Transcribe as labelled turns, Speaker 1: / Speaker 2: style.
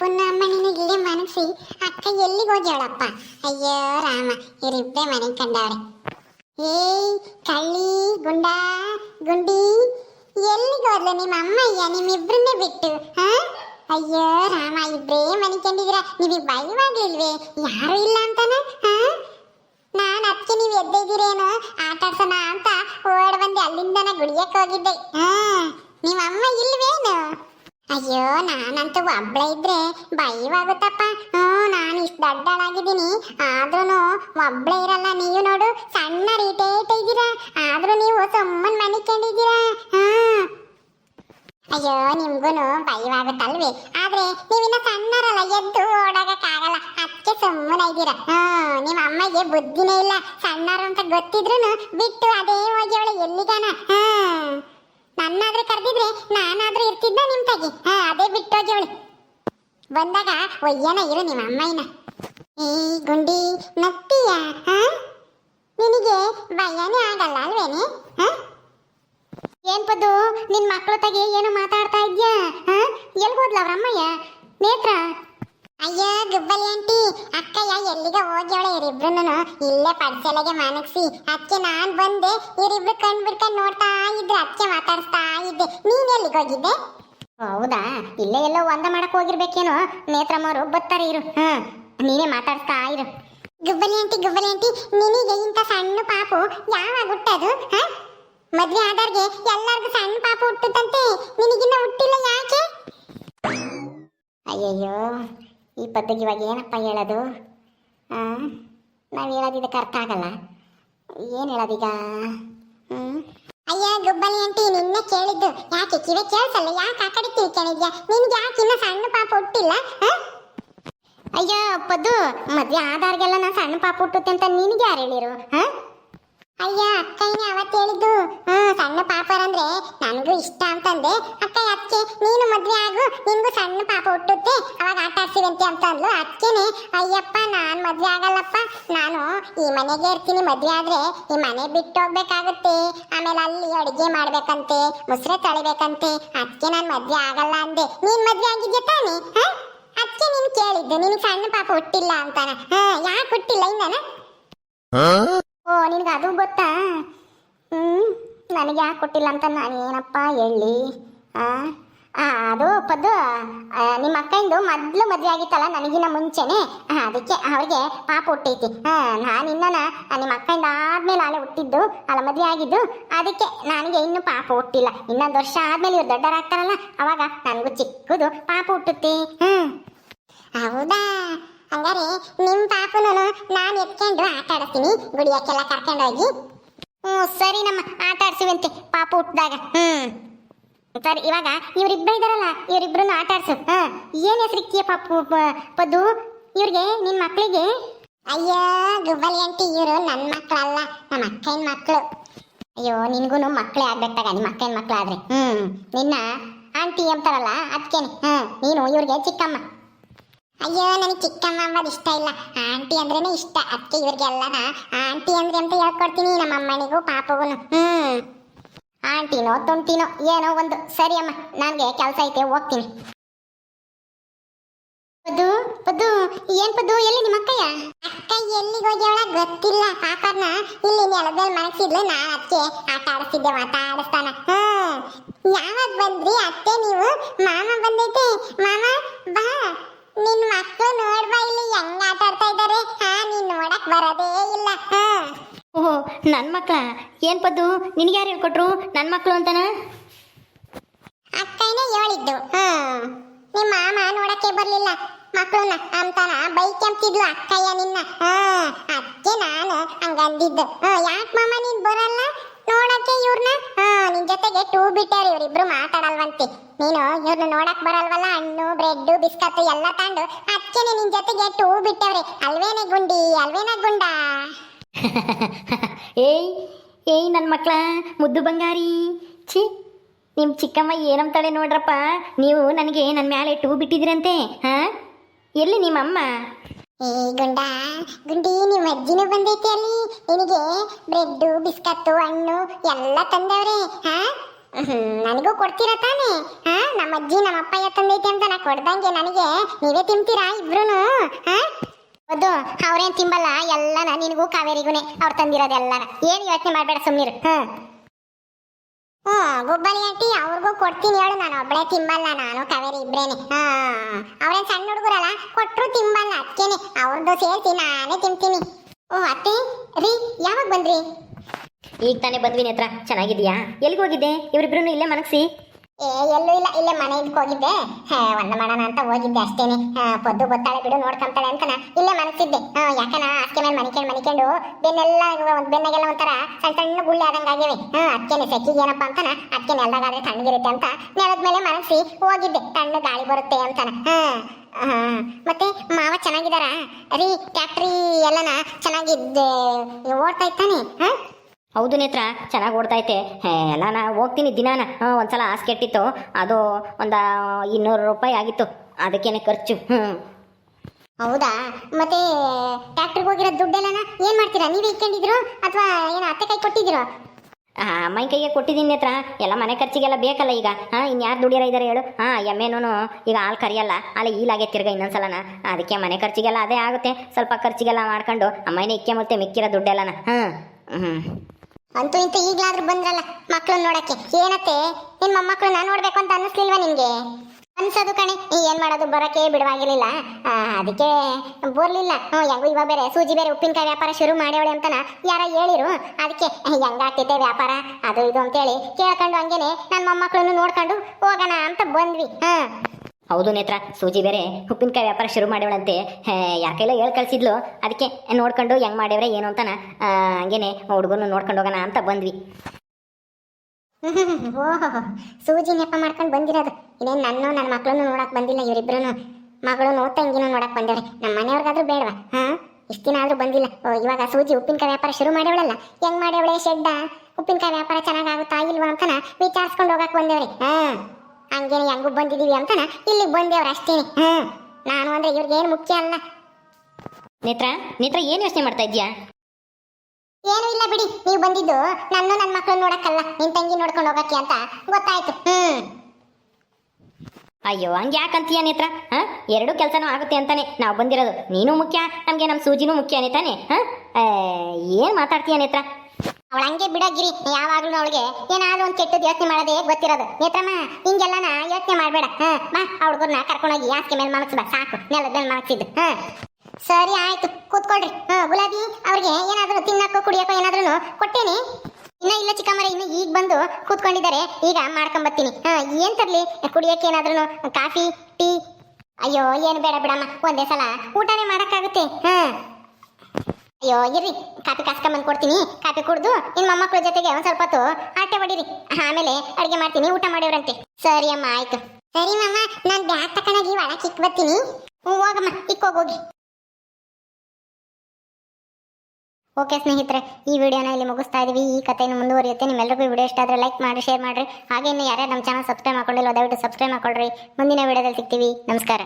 Speaker 1: ಪಾಪುನ ಅಮ್ಮನಿನ ಇಲ್ಲೇ ಮನಸಿ ಅಕ್ಕ ಎಲ್ಲಿಗೆ ಹೋಗ್ಯಾಳಪ್ಪ? ಅಯ್ಯೋ ರಾಮ ಇವರಿಬ್ಬರೇ ಮನೆ ಕಂಡವ್ರೆ. ಏಯ್, ಕಳ್ಳಿ, ಗುಂಡ, ಗುಂಡಿ, ಎಲ್ಲಿಗೆ ಹೋದ್ಲು ನಿಮ್ಮ ಅಮ್ಮಯ್ಯ? ನಿಮ್ಮಿಬ್ರನ್ನೇ ಬಿಟ್ಟು, ಹಾ? ಅಯ್ಯೋ ರಾಮ, ಇಬ್ರೇ ಮನೆ ನಿಮಗೆ ನೀವೀಗ ಭಯವಾಗ್ಲಿಲ್ವೇ? ಯಾರು ಇಲ್ಲ ಅಂತಾನ, ಹಾ? ನಾನು ಅದಕ್ಕೆ ನೀವು ಎದ್ದಿದ್ದೀರೇನು ಆಟ ಆಡ್ಸೋಣ ಅಂತ ಓಡ್ ಬಂದೆ. ಅಲ್ಲಿಂದನ ಗುಡಿಯಕ್ಕೆ ಹೋಗಿದ್ದೆ. ಹಾ? ನಿಮ್ಮ ಅಮ್ಮ ಇಲ್ವೇನು? ಅಯ್ಯೋ, ನಾನಂತೂ ಒಬ್ಳೆ ಇದ್ರೆ ಭಯವಾಗುತ್ತಪ್ಪ. ಹ್ಞೂ, ನಾನು ಇಷ್ಟು ದೊಡ್ಡಳಾಗಿದ್ದೀನಿ. ಆದ್ರೂ ಒಬ್ಳೆ ಇರಲ್ಲ ನೀವು ನೋಡು, ಸಣ್ಣ ರೀಟೇಟ್ ಇದ್ದೀರಾ. ಆದ್ರೂ ನೀವು ಸುಮ್ಮನೆ ಮನಿಕೊಂಡಿದ್ದೀರಾ. ಹಾ ಅಯ್ಯೋ ನಿಮ್ಗೂ ಭಯವಾಗುತ್ತಲ್ವೇ? ಆದ್ರೆ ನೀವಿನ್ನ ಸಣ್ಣರಲ್ಲ ಎದ್ದು ಓಡಾಗಕ್ಕಾಗಲ್ಲ ಅದಕ್ಕೆ ಸುಮ್ಮನೆ ಇದ್ದೀರಾ. ಹ್ಮ್ ನಿಮ್ಮ ಅಮ್ಮಗೆ ಬುದ್ಧಿನೇ ಇಲ್ಲ. ಸಣ್ಣರು ಅಂತ ಗೊತ್ತಿದ್ರು ಬಿಟ್ಟು ಅದೇ ಹೋಗಿ ಅವಳು ಎಲ್ಲಿಗಾನ? ಹ್ಮ್ ನನ್ನಾದ್ರೂ ಕರೆದಿದ್ರೆ ನಾನಾದ್ರೂ ಇರ್ತಿದ್ದ ನಿಮ್ ತಗಿ ಹಾ, ಅದೇ ಬಿಟ್ಟು ಹೋಗಿ ಅವಳು. ಬಂದಾಗ, ಒಯ್ಯನ ಇರು ನಿಮ್ಮ ಅಮ್ಮಯ್ಯನ. ಈ ಗುಂಡಿ ನಗ್ತೀಯ ಹಾ? ನಿನಗೆ ಭಯನೇ ಆಗಲ್ಲ ಅಲ್ವೇನೆ? ಹಾ? ಏನ್ ಪದ್ದು, ನಿನ್ ಮಕ್ಳ ತಗೆ ಏನು ಮಾತಾಡ್ತಾ ಇದ್ಯಾ? ಎಲ್ಲಿ ಹೋದ್ಲ ಅವ್ರ ಅಮ್ಮಯ್ಯ? ನೇತ್ರ? ಅಯ್ಯ ಗುಬ್ಬಲಿ ಆಂಟಿ. ಅಕ್ಕಯ್ಯ ಎಲ್ಲಿಗೆ ಹೋಗ್ಯವಳೆ. ಇವರಿಬ್ರುನು ಇಲ್ಲೇ ಪಡ್ಸಲೆಗೆ ಮನಗ್ಸಿ. ಅದಕ್ಕೆ ನಾನು ಬಂದೆ. ಇವರಿಬ್ರು ಕಣ್ ಬಿಡ್ಕ ನೋಡ್ತಾ ಇದ್ರೆ ಅದಕ್ಕೆ ಮಾತಾಡಿಸ್ತಾ ಇದ್ದೆ. ನೀನ್ ಎಲ್ಲಿಗೆ ಹೋಗಿದ್ದೆ? ಹೌದಾ? ಇಲ್ಲೇ ಎಲ್ಲೋ ಒಂದ ಮಾಡಕ್ ಹೋಗಿರ್ಬೇಕೇನೋ. ನೇತ್ರಮ್ಮವರು ಬತ್ತಾರೆ ಇರು. ಹ್ಮ್ ನೀನೇ ಮಾತಾಡ್ತಾ ಇರು. ಗುಬ್ಬಲಿ ಆಂಟಿ ಗುಬ್ಬಲಿ ಆಂಟಿ. ನಿನಗೆ ಇಂಥ ಸಣ್ಣ ಪಾಪು ಯಾವಾಗ ಹುಟ್ಟದು? ಹಾ? ಮದ್ವೆ ಆದವ್ರಿಗೆ ಎಲ್ಲರಿಗೂ ಸಣ್ಣ ಪಾಪು ಹುಟ್ಟುತ್ತಂತೆ. ನಿನಗಿನ್ನ ಹುಟ್ಟಿಲ್ಲ ಯಾಕೆ? ಅಯ್ಯಯ್ಯೋ. ಈ ಪದ್ಧತಿ ಇವಾಗ ಏನಪ್ಪ ಹೇಳೋದು? ನಾವು ಹೇಳೋದಿದ್ದಕ್ಕೆ ಅರ್ಥ ಆಗಲ್ಲ. ಏನು ಹೇಳೋದೀಗ ಹ್ಞೂ ಅಯ್ಯ ಗುಬ್ಬಲಿ ಅಂಟಿ ನಿನ್ನೆ ಕೇಳಿದ್ದು. ಯಾಕೆ? ಕಿವೆ ಕೇಳಿಸಲ್ಲ. ಯಾಕೆ ಆ ಕಡೆ ತಿಳ್ಕೊಂಡಿದ್ಯಾ ನಿನ್ಗೆ ಯಾಕೆ ಇನ್ನ ಸಣ್ಣ ಪಾಪ ಹುಟ್ಟಿಲ್ಲ? ಅಯ್ಯೋ ಪದ್ದು ಮದ್ವೆ ಆದಾರ್ಗೆಲ್ಲ ನಾನು ಸಣ್ಣ ಪಾಪ ಹುಟ್ಟುತ್ತೆ ಅಂತ ನಿನ್ಗೆ ಯಾರು ಹೇಳಿರು? ಹಾ? ಅಯ್ಯ, ಅಕ್ಕಯ್ಯನೇ ಅವತ್ತು ಹೇಳಿದ್ದು. ಹ್ಮ್ ಸಣ್ಣ ಪಾಪರಂದ್ರೆ ನನಗೂ ಇಷ್ಟ ಅಂತಂದೆ. ಅಕ್ಕ ಅದಕ್ಕೆ ನೀನು ಮದ್ವೆ ಆಗು, ನಿನ್ಗೂ ಸಣ್ಣ ಪಾಪ ಹುಟ್ಟುತ್ತೆ. ಅವಾಗ ಆಟ ಆಡ್ಸಿದಂತೆ ಅಂತ ಅಂದ್ಲು. ಅದಕ್ಕೇನೆ ಅಯ್ಯಪ್ಪ, ನಾನು ಮದ್ವೆ ಆಗಲ್ಲಪ್ಪ. ನಾನು ಈ ಮನೆಗೆ ಇರ್ತೀನಿ. ಮದ್ವೆ ಆದ್ರೆ ಈ ಮನೆ ಬಿಟ್ಟು ಹೋಗ್ಬೇಕಾಗುತ್ತೆ. ಆಮೇಲೆ ಅಲ್ಲಿ ಅಡುಗೆ ಮಾಡ್ಬೇಕಂತೆ, ಮೊಸರೆ ತೊಳಿಬೇಕಂತೆ. ಅದಕ್ಕೆ ನಾನು ಮದ್ವೆ ಆಗಲ್ಲ ಅಂದೆ. ನೀನು ಮದ್ವೆ ಆಗಿದ್ಯಾ ತಾನೇ? ಹಾ? ಅದಕ್ಕೆ ನೀನು ಕೇಳಿದ್ದು. ನಿನಗೆ ಸಣ್ಣ ಪಾಪ ಹುಟ್ಟಿಲ್ಲ ಅಂತಾನ. ಹಾ, ಯಾಕೆ ಹುಟ್ಟಿಲ್ಲ ಇನ್ನನ? ಓ ನಿನಗೆ ಅದು ಗೊತ್ತಾ? ಹ್ಞೂ ನನಗೆ ಯಾಕೆ ಕೊಟ್ಟಿಲ್ಲ ಅಂತ ನಾನು ಏನಪ್ಪ ಹೇಳಿ? ಆ, ಅದು ಪದ್ದು ನಿಮ್ಮ ಅಕ್ಕಂದು ಮೊದಲು ಮದುವೆ ಆಗಿತ್ತಲ್ಲ ನನಗಿನ್ನ ಮುಂಚೆನೆ? ಅದಕ್ಕೆ ಅವ್ರಿಗೆ ಪಾಪ ಹುಟ್ಟೈತಿ. ನಾನು ಇನ್ನನ ನಿಮ್ಮ ಅಕ್ಕಂದ ಆದಮೇಲೆ ಆಳೆ ಹುಟ್ಟಿದ್ದು ಅಲ್ಲ ಮದುವೆ ಆಗಿದ್ದು ಅದಕ್ಕೆ ನನಗೆ ಇನ್ನೂ ಪಾಪ ಹುಟ್ಟಿಲ್ಲ. ಇನ್ನೊಂದು ವರ್ಷ ಆದಮೇಲೆ ಇವ್ರು ದೊಡ್ಡರಾಗ್ತಾರಲ್ಲ ಅವಾಗ ನನಗೂ ಚಿಕ್ಕದು ಪಾಪ ಹುಟ್ಟುತ್ತೆ. ಹ್ಞೂ ಹೌದಾ? ಹಂಗಾರೆ ನಿಮ್ ಪಾಪುನು ನಾನು ಎತ್ಕೊಂಡು ಆಟ ಆಡಿಸ್ತೀನಿ ಗುಡಿಯಕ್ಕೆಲ್ಲ ಕರ್ಕೊಂಡು ಹೋಗಿ. ಹ್ಞೂ ಸರಿ ನಮ್ಮ ಆಟ ಆಡ್ಸಿವಂತೆ ಪಾಪ ಹುಟ್ಟಿದಾಗ ಹ್ಮ್. ಸರಿ, ಇವಾಗ ಇವ್ರಿಬ್ರು ಇದಾರಲ್ಲ ಇವರಿಬ್ರು ಆಟ ಆಡ್ಸು ಹ ಏನ್ ಹೆಸರಿಕ್ಕಿಯ ಪಾಪು ಪದ್ದು? ಇವ್ರಿಗೆ, ನಿನ್ ಮಕ್ಳಿಗೆ? ಅಯ್ಯೋ, ಗುಬ್ಬಲಿ ಅಂತ ಇವರು ನನ್ನ ಮಕ್ಕಳಲ್ಲ ನಮ್ಮ ಅಕ್ಕನ ಮಕ್ಕಳು ಅಯ್ಯೋ ನಿನ್ಗೂ ಮಕ್ಕಳೇ ಆಗ್ಬೇಕಾಗ ನಿಮ್ಮ ಅಕ್ಕನ ಮಕ್ಕಳಾದ್ರೆ ಹ್ಮ್. ನಿನ್ನ ಆಂಟಿ ಅಂತಾರಲ್ಲ ಅದಕ್ಕೇನೆ ಹ್ಮ್, ನೀನು ಇವ್ರಿಗೆ ಚಿಕ್ಕಮ್ಮ. ಅಯ್ಯೋ, ನನಗೆ ಚಿಕ್ಕಮ್ಮ ಅಂಬದು ಇಷ್ಟ ಇಲ್ಲ. ಆಂಟಿ ಅಂದ್ರೇನೆ ಇಷ್ಟ. ಅದಕ್ಕೆ ಇವ್ರಿಗೆಲ್ಲನ ಆಂಟಿ ಅಂದ್ರೆ ಅಂತ ಹೇಳ್ಕೊಡ್ತೀನಿ ನಮ್ಮ ಅಮ್ಮನಿಗೂ ಪಾಪಗೂ ಹ್ಮ್. ಆಂಟಿನೋ, ತುಂಟಿನೋ, ಏನೋ ಒಂದು. ಸರಿ ಅಮ್ಮ, ನನಗೆ ಕೆಲಸ ಐತೆ, ಹೋಗ್ತೀನಿ. ಪದು ಪದು ಏನ್ ಪದು ಎಲ್ಲಿ ನಿಮ್ಮ ಅಕ್ಕಯ್ಯ? ಅಕ್ಕ, ಎಲ್ಲಿಗೆ ಹೋಗ್ಯವಳ ಗೊತ್ತಿಲ್ಲ. ಪಾಪರ್ನ ಇಲ್ಲಿ ನೆಲದಲ್ಲಿ ಮನಸಿದ್ಲು. ನಾ ಅದಕ್ಕೆ ಆಟ ಆಡಿಸ್ತಿದ್ದೆ ಮಾತಾಡಿಸ್ತಾನ ಹ್ಮ್. ಯಾವಾಗ ಬಂದ್ರಿ? ಅತ್ತೆ ನೀವು? ಮಾಮ ಬಂದೈತೆ. ಮಾಮ ಬರೋದೇ ಇಲ್ಲ. ಹಾ.
Speaker 2: ಓಹೋ ನನ್ನ ಮಕ್ಕಳ ಏನ್ ಪದ್ದು? ನಿನಗೆ ಯಾರು ಹೇಳ್ಕೊಟ್ರು? ನನ್ನ ಮಕ್ಕಳು ಅಂತನ?
Speaker 1: ಅಕ್ಕನೇ ಹೇಳಿದ್ದು. ಹ್ಮ್ ನಿಮ್ಮ ಮಾಮ ನೋಡಕ್ಕೆ ಬರ್ಲಿಲ್ಲ. ಮಕ್ಕಳನ್ನ ಅಂತಾನ ಬೈಕ್ ಅಂತಿದ್ಲು ಅಕ್ಕಯ್ಯ ನಿನ್ನ. ಹಾ. ಅದಕ್ಕೆ ನಾನು ಹಂಗಂದಿದ್ದು. ಯಾಕೆ ಮಾಮ ನೀನ್ ಬರಲ್ಲ? ನೋಡಕ್ಕೆ ಇವ್ರನ್ನ ನಿನ್ ಜೊತೆಗೆ ಟೂ ಬಿಟ್ಟಾರ ಇವ್ರಿಬ್ರು ಮಾತಾಡಲ್ವಂತೆ. ನೀನು ಇವ್ರನ್ನ ನೋಡಕ್ ಬರಲ್ವಲ್ಲ? ಹಣ್ಣು ಬ್ರೆಡ್ ಬಿಸ್ಕತ್ ಎಲ್ಲ ತಂಡು ಅದಕ್ಕೆ ನಿನ್ ಜೊತೆಗೆ ಟೂ ಬಿಟ್ಟವ್ರೆ ಅಲ್ವೇನೆ ಗುಂಡಿ, ಅಲ್ವೇನ ಗುಂಡ?
Speaker 2: ಏಯ್ ಏಯ್ ನನ್ನ ಮಕ್ಳ, ಮುದ್ದು ಬಂಗಾರಿ. ಛೀ ನಿಮ್ಮ ಚಿಕ್ಕಮ್ಮ ಏನಂತಾಳೆ ನೋಡ್ರಪ್ಪ. ನೀವು ನನಗೆ ನನ್ನ ಮ್ಯಾಲೆ ಟೂ ಬಿಟ್ಟಿದ್ರಂತೆ ಹಾಂ? ಎಲ್ಲಿ ನಿಮ್ಮಮ್ಮ?
Speaker 1: ಏ, ಗುಂಡ, ಗುಂಡಿ ನಿಮ್ಮ ಅಜ್ಜಿನೂ ಬಂದೈತಿ ಅಲ್ಲಿ. ನಿನಗೆ ಬ್ರೆಡ್ ಬಿಸ್ಕತ್ತು, ಹಣ್ಣು ಎಲ್ಲ ತಂದವ್ರೆ, ಹಾ? ನನಗೂ ಕೊಡ್ತೀರಾ ತಾನೇ? ಹಾ, ನಮ್ಮ ಅಜ್ಜಿ ನಮ್ಮ ಅಪ್ಪ ತಂದೈತಿ ಅಂತ ನಾ ಕೊಡ್ದಂಗೆ ನನಗೆ ನೀವೇ ತಿಂತೀರಾ ಇಬ್ರುನು, ಹಾ? ಹೌದು ಅವ್ರೇನ್ ತಿಂಬಲ್ಲ, ಎಲ್ಲನ ನಿನಗೂ ಕಾವೇರಿಗೂನೆ ಅವ್ರು ತಂದಿರೋದೆಲ್ಲನ ಏನು ಯೋಚನೆ ಮಾಡಬೇಡ ಸುಮ್ನಿರು. ಹ್ಮ್. ಹ್ಮ್ ಗುಬ್ಬಲಿ ಆಂಟಿ, ಅವ್ರಿಗೂ ಕೊಡ್ತೀನಿ ಹೇಳು ನಾನು. ಒಬ್ಳೆ ತಿಂಬಲ್ಲ ನಾನು, ಕಾವೇರಿ ಇಬ್ರೇನೆ. ಹಾ, ಅವ್ರೇನ್ ಸಣ್ಣ ಹುಡುಗರಲ್ಲ? ಕೊಟ್ರು ತಿಂಬಲ್ಲ ಅದಕ್ಕೇನೆ ಅವ್ರದ್ದು ಸೇರ್ಸಿ ನಾನೇ ತಿಂತೀನಿ. ಓ, ಅತ್ತೆ, ರೀ, ಯಾವಾಗ ಬಂದ್ರಿ?
Speaker 2: ಈಗ ತಾನೇ ಬಂದ್ವಿ ನೇತ್ರ. ಚೆನ್ನಾಗಿದ್ಯಾ ಎಲ್ಲಿಗೆ ಹೋಗಿದ್ದೆ? ಇವರಿಬ್ರು ಇಲ್ಲೇ ಮನಗ್ಸಿ
Speaker 1: ಏ, ಎಲ್ಲೂ ಇಲ್ಲ, ಇಲ್ಲೇ ಮನೆ ಇದಕ್ಕೆ ಹೋಗಿದ್ದೆ. ಒಂದು ಮಾಡೋಣ ಅಂತ ಹೋಗಿದ್ದೆ ಅಷ್ಟೇನೆ. ಪೊದ್ದು ಗೊತ್ತಾಳೆ ಬಿಡು ನೋಡ್ಕೊಂತಾಳೆ ಅಂತಾನ. ಇಲ್ಲೇ ಮನಸ್ಸಿದ್ದೆ ಯಾಕನ? ಅಕ್ಕೆ ಮೇಲೆ ಮನಿಕೊಂಡು ಮನಿಕೊಂಡು. ಬೆನ್ನೆಲ್ಲ ಒಂದು ಬೆನ್ನಗೆಲ್ಲ ಒಂಥರ ಸಣ್ಣ ಸಣ್ಣ ಗುಳ್ಳಿ ಆದಂಗ ಆಗಿವೆ. ಹಾ ಅದಕ್ಕೇನೆ ಸೆಕ್ಕಿಗೆ ಏನಪ್ಪ ಅಂತಾನ? ಅಕ್ಕೇನೆ ನೆಲದಾಗಾದ್ರೆ ತಣ್ಣಗಿರುತ್ತೆ ಅಂತ ನೆಲದ ಮೇಲೆ ಮನಸ್ಸಿ ಹೋಗಿದ್ದೆ. ತಣ್ಣ ಗಾಳಿ ಬರುತ್ತೆ ಅಂತಾನ. ಮತ್ತೆ ಮಾವ ಚೆನ್ನಾಗಿದಾರ ರೀ, ಟ್ಯಾಕ್ಟ್ರಿ ಎಲ್ಲನ ಚೆನ್ನಾಗಿದ್ದೆ, ಓಡ್ತಾ ಇತ್ತಾನೆ ಹಾ?
Speaker 2: ಹೌದು ನೇತ್ರ ಚೆನ್ನಾಗಿ ಓಡ್ತೈತೆ ಹೇ ಎಲ್ಲ ನಾ ಹೋಗ್ತೀನಿ ದಿನಾನ. ಹಾಂ ಒಂದ್ಸಲ ಆಸೆ ಕೆಟ್ಟಿತ್ತು. ಅದು ಒಂದು ಇನ್ನೂರು ರೂಪಾಯಿ ಆಗಿತ್ತು. ಅದಕ್ಕೇನೆ ಖರ್ಚು. ಹ್ಞೂ
Speaker 1: ಹೌದಾ? ಮತ್ತೆ ಟ್ಯಾಕ್ಟ್ರಿಗೆ ಹೋಗಿರೋ ದುಡ್ಡೆಲ್ಲನ ಏನು ಮಾಡ್ತೀರಾ? ನೀವೇ ಇಟ್ಕೊಂಡಿದ್ರು ಅಥವಾ ಏನು ಅತ್ತೆ ಕೈ ಕೊಟ್ಟಿದ್ರು
Speaker 2: ಅಮ್ಮನ ಕೈಗೆ ಕೊಟ್ಟಿದ್ದೀನಿ ನೇತ್ರ. ಎಲ್ಲ ಮನೆ ಖರ್ಚಿಗೆಲ್ಲ ಬೇಕಲ್ಲ ಈಗ. ಹಾಂ ಇನ್ಯಾರು ದುಡಿಯರ ಇದ್ದಾರೆ ಹೇಳು. ಹಾಂ ಎಮ್ಮೆನೂ ಈಗ ಹಾಲು ಕರಿಯಲ್ಲ. ಅಲ್ಲಿ ಈಲಾಗೆ ತಿರ್ಗ ಇನ್ನೊಂದ್ಸಲನ. ಅದಕ್ಕೆ ಮನೆ ಖರ್ಚಿಗೆಲ್ಲ ಅದೇ ಆಗುತ್ತೆ. ಸ್ವಲ್ಪ ಖರ್ಚಿಗೆಲ್ಲ ಮಾಡ್ಕೊಂಡು ಅಮ್ಮನೇ ಇಕ್ಕೆ ಮತ್ತೆ ಮಿಕ್ಕಿರೋ ದುಡ್ಡೆಲ್ಲನ. ಹಾಂ ಹ್ಞೂ
Speaker 1: ಅಂತೂ ಇಂತೂ ಈಗ್ಲಾದ್ರೂ ಬಂದ್ರಲ್ಲ ಮಕ್ಕಳನ್ನ ನೋಡಕ್ಕೆ. ಏನತ್ತೆ? ನಿನ್ ನಾನು ನೋಡ್ಬೇಕು ಅಂತ ಅನ್ನಿಸ್ಲಿಲ್ವಾ ನಿನ್ಗೆ? ಅನ್ಸೋದು ಕಣೆ. ಏನ್ ಮಾಡೋದು? ಬರಕ್ಕೆ ಬಿಡವಾಗಿರ್ಲಿಲ್ಲ. ಅದಕ್ಕೆ ಬರ್ಲಿಲ್ಲ. ಇವಾಗ ಬೇರೆ, ಸೂಜಿ ಬೇರೆ ಉಪ್ಪಿನಕಾಯಿ ವ್ಯಾಪಾರ ಶುರು ಮಾಡ್ಯವಳೆ ಅಂತನ ಯಾರ ಹೇಳಿರು. ಅದಕ್ಕೆ ಹೆಂಗಾಗ್ತೈತೆ ವ್ಯಾಪಾರ? ಅದು ಇದು ಅಂತೇಳಿ ಕೇಳ್ಕೊಂಡು ಹಂಗೇನೆ ನನ್ನ ಮೊಮ್ಮಕ್ಳನ್ನು ನೋಡ್ಕೊಂಡು ಹೋಗೋಣ ಅಂತ ಬಂದ್ವಿ. ಹಾ
Speaker 2: ಹೌದು ನೇತ್ರ, ಸೂಜಿ ಬೇರೆ ಉಪ್ಪಿನಕಾಯಿ ವ್ಯಾಪಾರ ಶುರು ಮಾಡ್ಯವಳಂತೆ ಯಾಕೆಲ್ಲ ಕೈಲ ಹೇಳಿ ಕಳಿಸಿದ್ಲು. ಅದಕ್ಕೆ ನೋಡ್ಕೊಂಡು ಹೆಂಗ್ ಮಾಡ್ಯವ್ರೆ, ಏನು ಅಂತನ ಹಂಗೇನೆ ಹುಡುಗನು ನೋಡ್ಕೊಂಡು ಹೋಗೋಣ ಅಂತ ಬಂದ್ವಿ.
Speaker 1: ಓಹೋ, ಸೂಜಿ ನೆಪ ಮಾಡ್ಕೊಂಡು ಬಂದಿರೋದು. ಇದೇನು ನನ್ನ ನನ್ನ ಮಕ್ಕಳನ್ನು ನೋಡಕ್ ಬಂದಿಲ್ಲ ಇವರಿಬ್ರು ಮಗಳು ತಂಗಿನೂ ನೋಡಕ್ ಬಂದವ್ರೆ ನಮ್ಮ ಮನೆಯವ್ರಿಗಾದ್ರೂ ಬೇಡವಾ? ಹಾಂ? ಇಷ್ಟು ದಿನ ಆದ್ರೂ ಬಂದಿಲ್ಲ. ಓ, ಇವಾಗ ಸೂಜಿ ಉಪ್ಪಿನಕಾಯಿ ವ್ಯಾಪಾರ ಶುರು ಮಾಡ್ಯವಳಲ್ಲ ಹೆಂಗ್ ಮಾಡ್ಯವಳೆ ಶೆಡ್ಡ? ಉಪ್ಪಿನಕಾಯಿ ವ್ಯಾಪಾರ ಚೆನ್ನಾಗಾಗುತ್ತಾ ಇಲ್ವಾ ಅಂತನ ವಿಚಾರಿಸ್ಕೊಂಡು ಹೋಗಕ್ಕೆ ಬಂದವ್ರಿ. ಹಾ. ಹಂಗೇನೆ ಹೆಂಗೂ ಬಂದಿದೀವಿ ಅಂತನ ಇಲ್ಲಿಗೆ ಬಂದೇವ್ರ ಅಷ್ಟೇನೆ. ಹ್ಞೂ ನಾನು ಅಂದ್ರೆ ಇವ್ರಿಗೆ ಏನು ಮುಖ್ಯ ಅಲ್ಲ.
Speaker 2: ನೇತ್ರ ನೇತ್ರ ಏನು ಯೋಚನೆ ಮಾಡ್ತಾ ಇದ್ಯಾ
Speaker 1: ಏನು ಇಲ್ಲ ಬಿಡಿ ನೀವು ಬಂದಿದ್ದು ನನ್ನ ನನ್ನ ಮಕ್ಕಳು ನೋಡಕ್ಕಲ್ಲ ನಿನ್ ತಂಗಿ ನೋಡ್ಕೊಂಡು ಹೋಗಕ್ಕೆ ಅಂತ ಗೊತ್ತಾಯ್ತು. ಹ್ಮ್.
Speaker 2: ಅಯ್ಯೋ ಹಂಗೆ ಯಾಕಂತೀಯ ನೇತ್ರ? ಹಾ? ಎರಡು ಕೆಲಸನೂ ಆಗುತ್ತೆ ಅಂತಾನೆ. ನಾವು ಬಂದಿರೋದು ನೀನು ಮುಖ್ಯ ನಮಗೆ ನಮ್ಮ ಸೂಜಿನೂ ಮುಖ್ಯನೇ ತಾನೆ? ಹಾ? ಏನು ಮಾತಾಡ್ತೀಯ ನೇತ್ರ?
Speaker 1: ಅವಳ ಹಂಗೆ ಬಿಡೋಗಿರಿ ಯಾವಾಗ್ಲೂ ಅವಳಿಗೆ ಏನಾದ್ರು ಒಂದು ಕೆಟ್ಟದ್ದು ಯೋಚನೆ ಮಾಡೋದೇ ಗೊತ್ತಿರೋದು. ನೇತ್ರಮ್ಮ ಹಿಂಗೆಲ್ಲನ ಯೋಚನೆ ಮಾಡಬೇಡ. ಹಾ, ಬಾ ಹುಡುಗರ್ನ ಕರ್ಕೊಂಡೋಗಿ ಯಾಕೆ ಮೇಲೆ ಮನಸ್ಸು ಸಾಕು. ನೆಲದ ಮೇಲೆ ಮಲಗಿಸಿದ್ದು. ಹಾ. ಸರಿ ಆಯ್ತು, ಕೂತ್ಕೊಳ್ರಿ. ಹಾ, ಗುಲಾಬಿ, ಅವ್ರಿಗೆ ಏನಾದರೂ ತಿನ್ನಕ್ಕೋ, ಕುಡಿಯಕ್ಕೋ ಏನಾದ್ರೂ ಕೊಟ್ಟೇನಿ. ಇನ್ನ ಇಲ್ಲ ಚಿಕ್ಕಮ್ಮರ, ಇನ್ನು ಈಗ ಬಂದು ಕೂತ್ಕೊಂಡಿದ್ದಾರೆ. ಈಗ ಮಾಡ್ಕೊಂಬತ್ತೀನಿ. ಹಾ, ಏನ್ ತರ್ಲಿ? ಕುಡಿಯಕ್ಕೆ ಏನಾದ್ರೂ ಕಾಫಿ, ಟೀ. ಅಯ್ಯೋ, ಏನು ಬೇಡ ಬಿಡಮ್ಮ, ಒಂದೇ ಸಲ ಊಟನೇ ಮಾಡೋಕ್ಕಾಗುತ್ತೆ. ಹಾ. ಅಯ್ಯೋ, ಇರ್ರಿ. ಕಾಫಿ ಕಾಸ್ಕೊಂಬಂದು ಕೊಡ್ತೀನಿ. ಕಾಫಿ ಕುಡ್ದು ನಿಮ್ಮ ಮೊಮ್ಮಕ್ಳ ಜೊತೆಗೆ ಒಂದ್ ಸ್ವಲ್ಪ ಹೊತ್ತು ಆಟೆ ಹೊಡಿರಿ. ಆಮೇಲೆ ಅಡುಗೆ ಮಾಡ್ತೀನಿ, ಊಟ ಮಾಡಿವ್ರಂತೆ ಸರಿ ಅಮ್ಮ, ಆಯ್ತು. ಸರಿ ಮಮ್ಮ ನಾನು ಬ್ಯಾಗ್ ತಕೊಂಡೋಗಿ ಒಳಕ್ಕೆ ಇಕ್ ಬರ್ತೀನಿ. ಹೋಗಮ್ಮ ಇಕ್ಕೋಗೋಗಿ ಓಕೆ ಸ್ನೇಹಿತರೆ, ಈ ವಿಡಿಯೋನ ಇಲ್ಲಿ ಮುಗಿಸ್ತಾ ಇದೀವಿ. ಈ ಕಥೆಯನ್ನು ಮುಂದುವರಿಯುತ್ತೆ. ನಿಮ್ಮೆಲ್ಲರಿಗೂ ವಿಡಿಯೋ ಇಷ್ಟ ಆದರೆ ಲೈಕ್ ಮಾಡಿ ಶೇರ್ ಮಾಡಿರಿ. ಹಾಗೆ ಇನ್ನು ಯಾರ್ಯಾರು ನಮ್ಮ ಚಾನಲ್ ಸಬ್ಸ್ಕ್ರೈಬ್ ಮಾಡ್ಕೊಂಡಿಲ್ಲ ದಯವಿಟ್ಟು ಸಬ್ಸ್ಕ್ರೈಬ್ ಮಾಡ್ಕೊಳ್ರಿ. ಮುಂದಿನ ವಿಡಿಯೋದಲ್ಲಿ ಸಿಗ್ತೀವಿ. ನಮಸ್ಕಾರ.